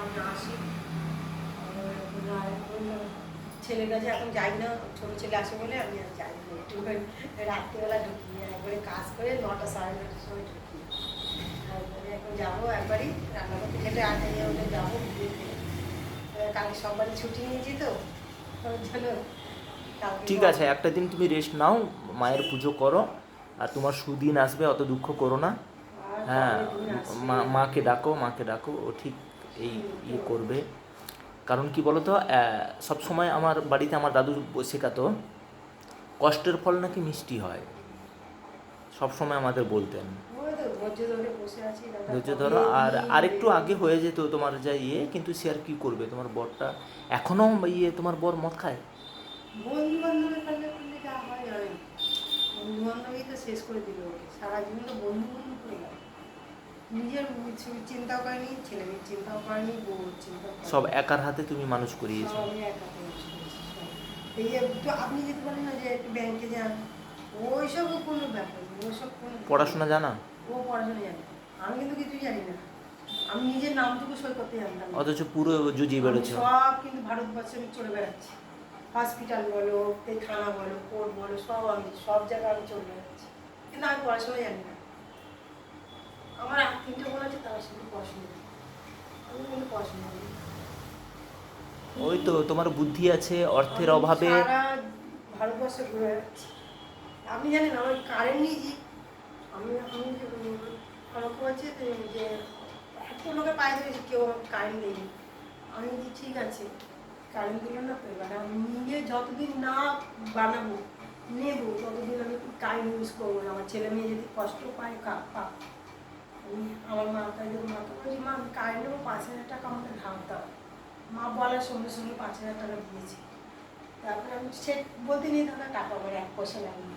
আমি আসি আর অন্য ছেলের কাছে এখন যাই না ছোটো ছেলে আসে বলে আমি আর যাই না একটু রাত্রিবেলা ঢুকি একবারে কাজ করে নটা সাড়ে নটার সময় ঢুকি এখন যাব একবারই রান্না করতে খেতে আটে ওটা যাব। এবার কালকে সবারই ছুটি নিয়েছি তো জন্য ঠিক আছে, একটা দিন তুমি রেস্ট নাও, মায়ের পুজো করো, আর তোমার সুদিন আসবে, অত দুঃখ করো না হ্যাঁ। মা, মাকে ডাকো মাকে ডাকো, ও ঠিক এই ইয়ে করবে। কারণ কি বলতো সব সময় আমার বাড়িতে আমার দাদু শেখাতো, কষ্টের ফল নাকি মিষ্টি হয়। সব সময় আমাদের বলতেন। ধৈর্য ধরে, আর আরেকটু আগে হয়ে যেত তোমার যা ইয়ে কিন্তু সে আর কি করবে? তোমার বরটা এখনও ইয়ে তোমার বর মদ খায়? বন্ধু শেষ করে দিল সারা জীবন বন্ধু নিজের চিন্তাও করেনি ছেলে মেয়ের চিন্তাও করেনি বউর করেনি। সব একার হাতে তুমি মানুষ করিয়েছো। আমি একা করেছি, এই যে একটু আপনি যদি বলেন না যে একটু ব্যাংকে যান ওইসব কোনো ব্যাপার ওইসব কোনো পড়াশোনা জানা? ও পড়াশোনা জানে আমি কিন্তু কিছুই জানি না। আমি নিজের নামটুকু সই করতে জানতাম। অথচ পুরো জুজিয়ে বেড়েছো সব কিন্তু ভারতবর্ষে আমি চলে বেড়াচ্ছি। হসপিটাল বলো থানা বলো কোর্ট বলো সব আমি সব জায়গায় আমি চলে বেড়াচ্ছি। কিন্তু আমি পড়াশোনা জানি না। আমার আর তিনটে বোন আছে তার সঙ্গে পড়াশোনা। আমি কিন্তু পড়াশোনা ওই তো তোমার বুদ্ধি আছে অর্থের অভাবে। সারা ভারতবর্ষে ঘুরে বেড়াচ্ছি। আপনি জানেন আমার কারেন্ট নিয়েছি আমি আমি যে ওরকম আছে যে- যে লোকের পায়ে ধরেছি কেউ আমাকে কারেন্ট দেয়নি আমি বলছি ঠিক আছে কারেন্ট দিল না তো এবার আমি নিজে যতদিন না বানাবো নেব ততদিন আমি কারেন্ট ইউজ করব না। আমার ছেলে মেয়ে যদি কষ্ট পায় পাক আমার মা তাই মা তো বলছি মা আমি কারেন্ট নেব পাঁচ হাজার টাকা আমাকে ঢালতে দাও। মা বলার সঙ্গে সঙ্গে পাঁচ হাজার টাকা দিয়েছি। তারপরে আমি সে বলতে নিয়ে থাকা টাকা আমার এক পয়সা লাগেনি।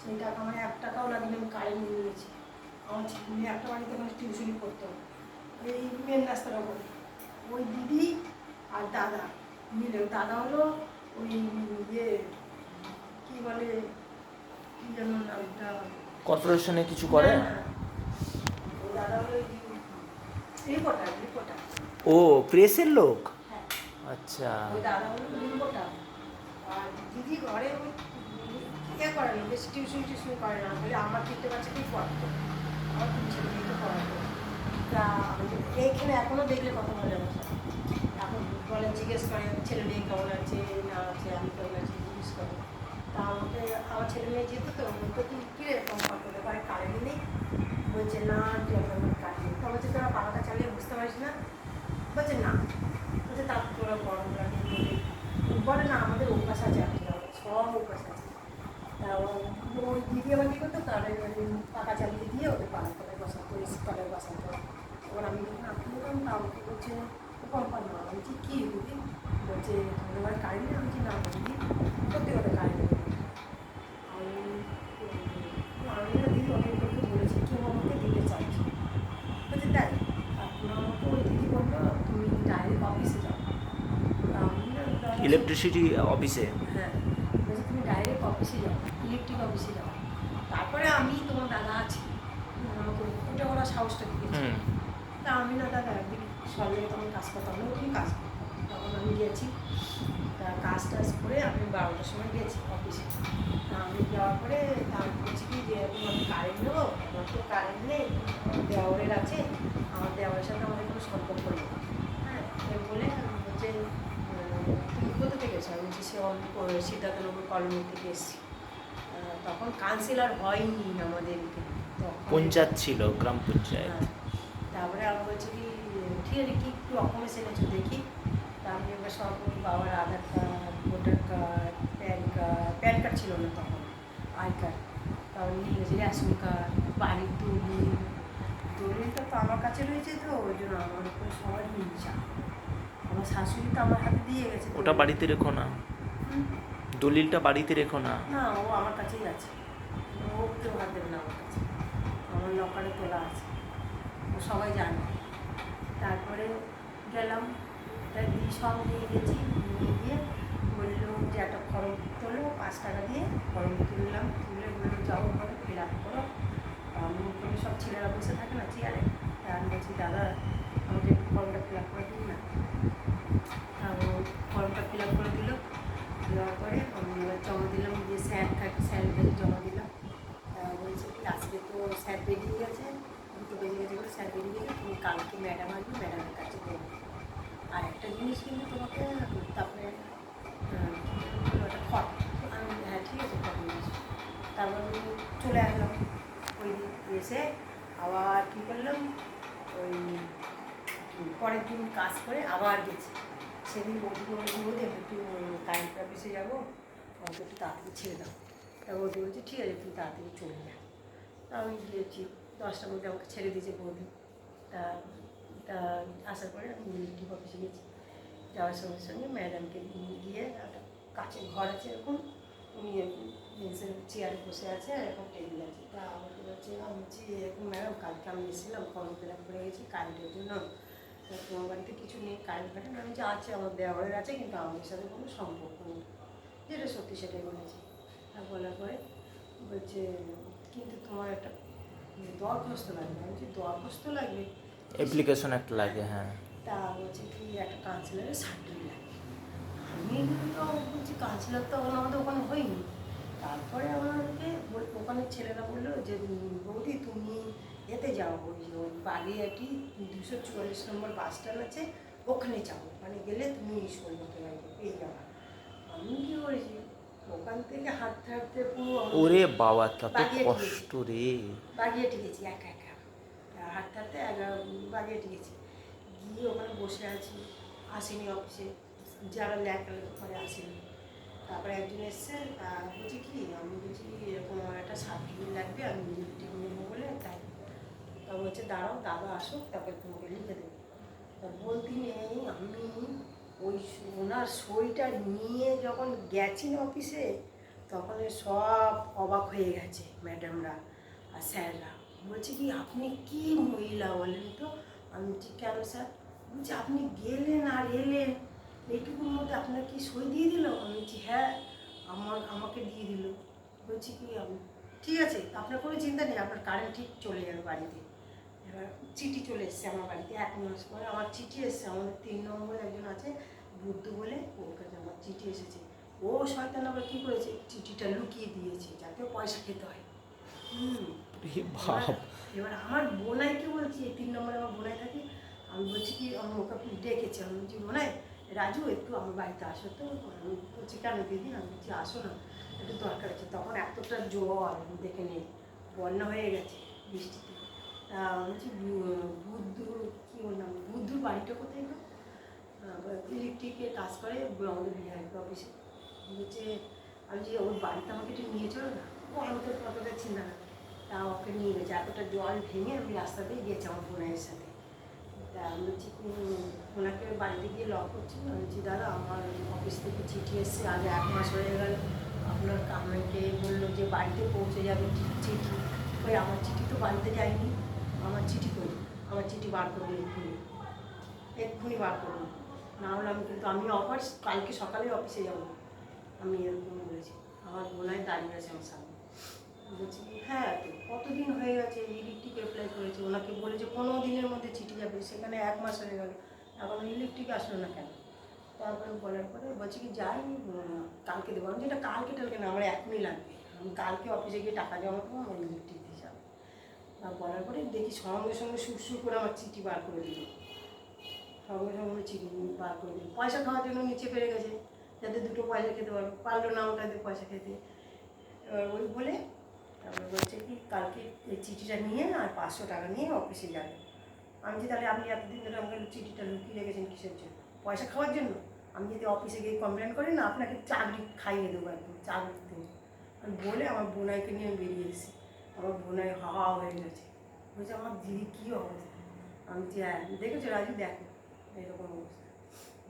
সেই টাকা আমার এক টাকাও লাগেনি আমি কারেন্ট নিয়ে নিয়েছি। আমার মেয়ে একটা বাড়িতে ওখানে টিউশনি করতো এই মেন রাস্তার ওপরে ওই দিদি আর দাদা মিলে দাদা হলো ওই ইয়ে কী বলে কী যেন নামটা? কর্পোরেশনে কিছু করে না, না। ওই দাদা হলো রিপোর্টার রিপোর্টার ও প্রেসের লোক? হ্যাঁ। আচ্ছা। দাদা হলো রিপোর্টার আর দিদি ঘরে ওই ইয়ে করে না বেশি টিউশন টিউশন করে না বলে আমার তিনটে বাচ্চাকেই পড়াতো আমার তিন পড়াতো তা এইখানে এখনও দেখলে কথা বলে আমার এখন বলে জিজ্ঞেস করে ছেলে মেয়ে কেমন আছে না আছে আমি কেমন আছি জিজ্ঞেস করে। তা আমাকে আমার ছেলে মেয়ে যেত তো বলতো কী এরকম করতে পারে কারেন্ট নেই। বলছে, না, তুই একটা কারেন্ট কাটলি তো বলছে, তোরা পাখাটা চালিয়ে বুঝতে পারিস না? বলছে না। বলছে তার তোরা গরম লাগে বলে, না, আমাদের অভ্যাস আছে সব অভ্যাস আছে। তা ওই দিদি আমার কী করতো? তাহলে পাকা চালিয়ে দিয়ে ওদের পাড়া তলায় বসাতো এসি তলায় বসাতো এবার আমি যখন আপনি যখন তা আমাকে বলছে কোম্পানি আমি বলছি কী দিদি বলছে তোমাদের বাড়ি কারেন্ট নেই আমি বলছি না দিদি সত্যি কথা কারেন্ট নেই আমি উম, আমি না দিদি অনেক লোককে বলেছি কেউ আমাকে দিতে চাইছে বলছে তাই এখন আমাকে ওই দিদি বলল তুমি ডাইরেক্ট অফিসে যাও তা আমি না direct- ইলেকট্রিসিটি অফিসে হ্যাঁ তুমি ডাইরেক্ট অফিসে যাও ইলেকট্রিক অফিসে যাও। তারপরে আমি তোমার দাদা আছি ওটা ওরা সাহসটা দিয়েছে। তা আমি না দাদা একদিন সকালে তখন কাজ করতাম না ওখানে কাজ তখন আমি গেছি তা কাজ টাজ করে আমি বারোটার সময় গেছি অফিসে আমি যাওয়ার পরে তা আমি বলছি কি যে তুমি কারেন্ট নেব আমার তো কারেন্ট নেই দেওয়ারের আছে আমার দেওয়ারের সাথে আমাদের কোনো সম্পর্ক নেই হ্যাঁ এ বলে হচ্ছে উম, তুমি কোথা থেকে এসো আমি বলছি সে সিদ্ধার্থনগর কলোনি থেকে এসেছি তখন কাউন্সিলর হয়নি আমাদের তখন পঞ্চায়েত ছিল গ্রাম পঞ্চায়েত। হ্যাঁ। তারপরে আমি বলছি কি ঠিক আছে কি একটু ডকুমেন্টস এনেছো দেখি। তা আমি এবার সব বাবার Aadhaar card voter card PAN card PAN card ছিল না তখন আই কার্ড তারপরে নিয়ে গেছি রেশন কার্ড বাড়ির দলিল। দলিলটা তো আমার কাছে রয়েছে তো ওই জন্য আমার উপরে সবার হিংসা আমার শাশুড়ি তো আমার হাতে দিয়ে গেছে। ওটা বাড়িতে রেখো না। দলিলটা বাড়িতে রেখো না। না, ও আমার কাছেই আছে। ও কেউ হাত দেবে না আমার কাছে। আমার লকারে তোলা আছে। ও সবাই জানে। তারপরে গেলাম। দিয়ে সব নিয়ে গেছি, নিয়ে গিয়ে বলল যে একটা ফর্ম তোলো, পাঁচ টাকা দিয়ে ফর্ম তুললাম। তুলে বলল, যাও ওখানে ফিল আপ করো। ওখানে সব ছেলেরা বসে থাকে না চেয়ারে তা আমি বলছি, দাদা, আমাকে একটু ফর্মটা ফিল আপ করে দিন না। দেওয়ার পরে আমি এবার জমা দিলাম যে স্যার থাকে স্যারের কাছে জমা দিলাম। বলছে কি, আজকে তো স্যার বেরিয়ে গেছে, দুটো বেরিয়ে গেছে বলে স্যার বেরিয়ে গেছে, তুমি কালকে ম্যাডাম আসবে, ম্যাডামের কাছে দেবে আর একটা জিনিস কিন্তু তোমাকে, তারপরে একটা আমি হ্যাঁ ঠিক আছে এসো। তারপর আমি চলে আসলাম, ওই এসে আবার কী করলাম, ওই, পরের দিন কাজ করে আবার গেছি। সেদিন বৌদি বলছি বৌদি আমি একটু কারেন্ট অফিসে যাব। আমাকে একটু তাড়াতাড়ি ছেড়ে দাও। তা বৌদি বলছে, ঠিক আছে, তুমি তাড়াতাড়ি চলে যা তা আমি গিয়েছি, দশটার মধ্যে আমাকে ছেড়ে দিয়েছে বৌদি। তা তা আসার পরে আমি ইলেকট্রিক অফিসে গেছি। যাওয়ার সঙ্গে সঙ্গে ম্যাডামকে নিয়ে গিয়ে একটা কাছের ঘর আছে এরকম। উনি চেয়ারে বসে আছে আর এখন টেবিল আছে। তা আমাকে বলছে, আমি বলছি এরকম ম্যাডাম, কালকে আমি এসেছিলাম ফর্ম ফিল আপ করে গেছি কারেন্টের জন্য। তোমার বাড়িতে কিছু নেই কারেন্ট ফারেন্ট আমি যে আছে আমার দেওয়ারের আছে কিন্তু আমাদের সাথে কোনো সম্পর্ক নেই। যেটা সত্যি সেটাই বলেছি। তা বলার পরে বলছে কিন্তু তোমার একটা দরখাস্ত লাগবে। আমি বলছি দরখাস্ত লাগবে? অ্যাপ্লিকেশন একটা লাগে হ্যাঁ। তা বলছে কি একটা কাউন্সিলরের সার্টিফিকেট লাগে আমি তো বলছি কাউন্সিলর তো আমাদের ওখানে হয়নি। তারপরে আমাকে ওখানে ছেলেরা বলল যে বৌদি তুমি এতে যাও ওই যে ওই বাগিয়াটি দুশো চুয়াল্লিশ নম্বর বাস স্ট্যান্ড আছে ওখানে যাব ওখানে গেলে তুমি সৈন্যকে বাড়িতে পেয়ে যাবে আমি কী করেছি? ওখান থেকে হাঁটতে হাঁটতে পুরো ওরে বাবা বাগিয়ে কষ্ট রে। বাগিয়েটি গেছি একা একা। হাঁটতে হাঁটতে একা বাগিয়েটি গেছি গিয়ে ওখানে বসে আছি আসেনি অফিসে যারা লেখালেখি করে আসেনি। তারপরে একজন এসছে তা বলছি কি আমি বলছি এরকম একটা সার্টিফিকেট লাগবে আমি নেব বলে তাই। তা বলছে, দাঁড়াও, দাদা আসুক, তারপরে তোমাকে লিখে দেবো। তা বলতে নেই, আমি ওই ওনার সইটা নিয়ে যখন গেছি না অফিসে, তখন সব অবাক হয়ে গেছে ম্যাডামরা আর স্যাররা। বলছে কি, আপনি কি মহিলা বলেন তো? আমি বলছি, কেন স্যার? বলছি, আপনি গেলেন আর এলেন, এইটুকুর মধ্যে আপনার কি সই দিয়ে দিল? আমি বলছি হ্যাঁ আমার, আমাকে দিয়ে দিল। বলছি কি, আমি, ঠিক আছে, আপনার কোনো চিন্তা নেই, আপনার কারেন্ট ঠিক চলে যাবে বাড়িতে। চিঠি চলে এসছে আমার বাড়িতে এক মাস পরে আমার চিঠি এসছে আমাদের তিন নম্বর একজন আছে বুদ্ধ বলে ওর কাছে আমার চিঠি এসেছে। ও শয়তান আবার কী করেছে? চিঠিটা লুকিয়ে দিয়েছে যাতে পয়সা খেতে হয়। হুম। এবার আমার বোনাইকে বলছি? এই তিন নম্বরে আমার বোনাই থাকে। আমি বলছি কি আমি ওকে ডেকেছি। আমি বলছি বোনাই রাজু একটু আমার বাড়িতে আসো তো। আমি বলছি কেন দিদি? আমি বলছি আসো না একটু দরকার আছে। তখন এতটা জল দেখে নেই। বন্যা হয়ে গেছে বৃষ্টিতে। তা আমি বলছি বু- কী ওর নাম? বুদ্ধুর বাড়িটা কোথায় গো? ইলেকট্রিকের কাজ করে আমাদের বিহার অফিসে বলছে আমি যে ওর বাড়িতে আমাকে একটু নিয়ে চলো না। ও আমাকে কতটা চিন্তা না। তা ওকে নিয়ে গেছে। এতটা জল ভেঙে আমি রাস্তাতেই গেছি আমার বোনের সাথে। তা আমি উম, ওনাকে বাড়িতে গিয়ে লক করছি? আমি বলছি দাদা আমার অফিস থেকে চিঠি এসছে। আজ এক মাস হয়ে গেল। আপনার আমাকে বলল যে বাড়িতে পৌঁছে যাবে চিঠি। ওই আমার চিঠি তো বাড়িতে যায়নি। আমার চিঠি করি আমার চিঠি বার করব এক্ষুনি। এক্ষুনি বার করব না হলে আমি কিন্তু, আমি অফিস কালকে সকালে অফিসে যাব। আমি এরকম বলেছি। আমার বোনায় দাঁড়িয়ে আছে আমার সামনে। বলছি হ্যাঁ কতদিন হয়ে গেছে? ইলেকট্রিক অ্যাপ্লাই করেছে। ওনাকে বলেছে পনেরো দিনের মধ্যে চিঠি যাবে। সেখানে এক মাস হয়ে গেল। এখন ইলেকট্রিক আসলো না কেন? তারপরে বলার পরে বলছি কি, যাই, কালকে দেবো। আমি যেটা কালকে টালকে না, আমার এখনই লাগবে। আমি কালকে অফিসে গিয়ে টাকা জমা করব, আমার ইলেকট্রিক তা বলার পরে দেখি সঙ্গে সঙ্গে সুর সুর করে আমার চিঠি বার করে দিল। সঙ্গে সঙ্গে চিঠি বার করে দিল। পয়সা খাওয়ার জন্য নিচে পেরে গেছে, যাতে দুটো পয়সা খেতে পারবে পারল না ওটাতে পয়সা খেতে। এবার ওই বলে, তারপরে বলছে কি, কালকে এই চিঠিটা নিয়ে আর পাঁচশো টাকা নিয়ে অফিসে যাবে। আমি যে তাহলে আপনি এতদিন ধরে আমাকে চিঠিটা লুকিয়ে রেখেছেন কিসের জন্য? পয়সা খাওয়ার জন্য? আমি যদি অফিসে গিয়ে কমপ্লেন করি, না, আপনাকে চাকরি খাইয়ে দেবো একদম, চাকরি দেবো। আমি বলে আমার বোনাইকে নিয়ে আমি বেরিয়ে এসেছি। আমার বোনাই হাওয়া হয়ে গেছে। বলছে, আমার দিদি কী অবস্থা? আমি যে হ্যাঁ দেখেছ, রাজু, দেখো, এরকম অবস্থা।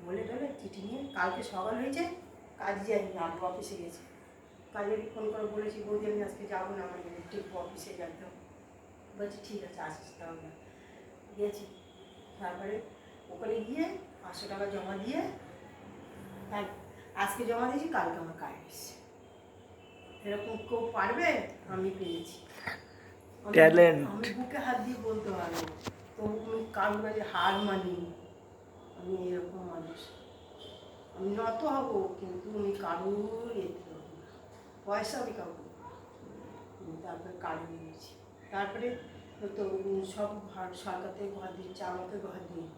বলে টলে চিঠি নিয়ে, কালকে সকাল হয়েছে কাজ যাইনি আমি অফিসে গেছি। কাজে ফোন করে বলেছি, বৌদি, আমি আজকে যাব না, আমার ইলেকট্রিক অফিসে যেতে হবে। বলছি, ঠিক আছে, আসিস তাহলে। গেছি। তারপরে ওখানে গিয়ে পাঁচশো টাকা জমা দিয়ে তাই আজকে জমা দিয়েছি, কালকে আমার কাজ এসছে। এরকম কেউ পারবে? আমি পেয়েছি। আমি- আমি বুকে হাত দিয়ে বলতে পারব। তবু আমি কারোর কাছে হার মানি আমি এরকম মানুষ। আমি নত হব কিন্তু আমি কারোর এতে হব পয়সা আমি কাউকে তারপরে কারণ নিয়েছি। তারপরে তো সব ভার সরকার থেকে ঘর দিচ্ছে আমাকে ঘর দিয়ে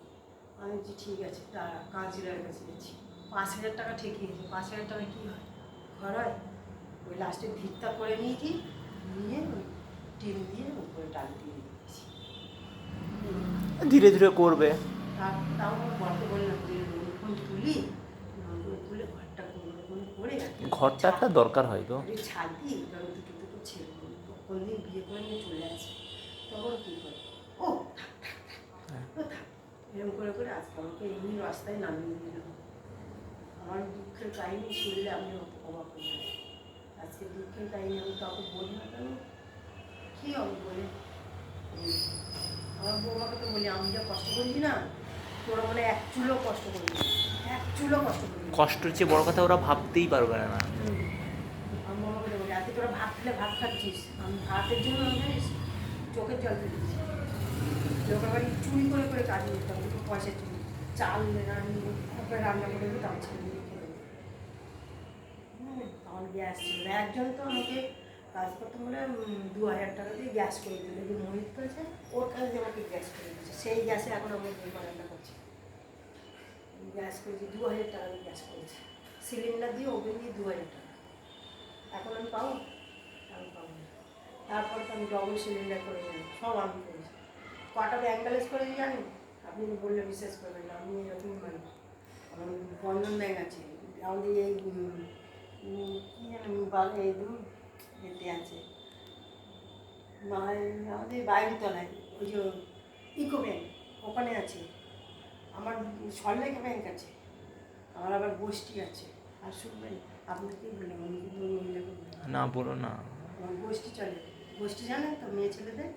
আমি বলছি ঠিক আছে তারা কাজিরার কাছে গেছি পাঁচ হাজার টাকা ঠেকিয়েছে। পাঁচ হাজার টাকা কী হয়? ঘর হয়? ওই লাস্টে ভিত্তা করে নিয়েছি নিয়ে ওই টিন দিয়ে উপরে টাল দিয়ে দিয়েছি। ধীরে ধীরে করবে। তাও বরকে বললাম যে ফোন তুলি তুলে ঘরটা কোনো করে ঘরটা একটা দরকার হয় তো। ছাদ দিই কারণ দুটো দুটো ছেলে কোনদিন বিয়ে করে নিয়ে চলে আসে। তখন কী করে? ও এরকম করে করে আজকে আমাকে এমনি রাস্তায় নামিয়ে দিল। আমার দুঃখের কাহিনী শুনলে আমি অবাক হয়ে আজকে দুঃখের আমি কাউকে বলি না কেন কী হবে বলে আমার বৌমাকে তো বলি আমি যা কষ্ট করছি না তোরা মানে এক চুলো কষ্ট করবি এক চুলো কষ্ট করবি কষ্টের চেয়ে বড় কথা ওরা ভাবতেই পারবে না আমি বাবাকে বলি আজকে তোরা ভাত খেলে ভাত খাচ্ছিস। আমি ভাতের জন্য জানিস? চোখের জল দিচ্ছি লোকের বাড়ি চুরি করে করে কাজ করতাম একটু পয়সা চুরি। চাল রান্না তারপরে রান্না করে দিতাম ছেলে আমার গ্যাস ছিল। একজন তো আমাকে কাজ করতে বলে দু হাজার টাকা দিয়ে গ্যাস করে দিল। যে মোহিত করেছে ওর কাছে দিয়ে আমাকে গ্যাস করে দিয়েছে। সেই গ্যাসে এখন আমি দুই রান্না করছি। গ্যাস করেছি দু হাজার টাকা দিয়ে গ্যাস করেছে। সিলিন্ডার দিয়ে ওভেন দিয়ে দু হাজার টাকা। এখন আমি পাবো? আমি পাবো না। তারপর তো আমি ডবল সিলিন্ডার করে নিলাম সব আমি করেছি। কটা ব্যাংক ব্যালেন্স করেছি জানি আপনি বললে বিশ্বাস করবেন না, আমি এরকম মানুষ। আমার বন্ধন ব্যাংক আছে। আমাদের এই কি যেন এই ধরুন এতে আছে আমাদের বাইরের তলায় ওই যে ইকো ব্যাংক ওখানে আছে আমার সল্লেখা ব্যাংক আছে আমার আবার গোষ্ঠী আছে আর শুনবেন আপনাকেই বললাম আমি কিন্তু না, বলো না আমার গোষ্ঠী চলে গোষ্ঠী জানেন তো মেয়ে ছেলেদের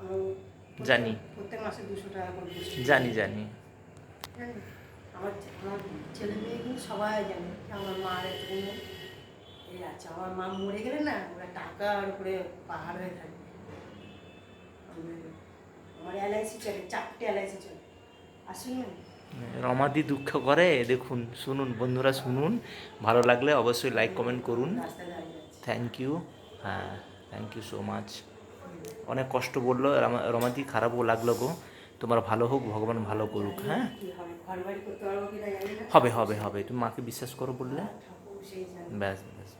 আমার জানি। প্রত্যেক মাসে দুশো টাকা করে জানি জানি? আমার আমার ছেলে মেয়ে কিন্তু সবাই জানে, আমার মার এতগুলো এই আছে আমার মা মরে গেলে না ওরা টাকার উপরে পাহাড় হয়ে থাকবে আমার এলআইসি চলে চারটে এলআইসি চলে। আসুন না। রমাদি দুঃখ করে দেখুন শুনুন বন্ধুরা শুনুন। ভালো লাগলে অবশ্যই লাইক কমেন্ট করুন। থ্যাংক ইউ হ্যাঁ থ্যাংক ইউ সো মাচ অনেক কষ্ট বলল রমাদি খারাপও লাগল গো। তোমার ভালো হোক ভগবান ভালো করুক হ্যাঁ? হবে হবে হবে তুমি মাকে বিশ্বাস করো বললে। জানে। ব্যাস ব্যাস।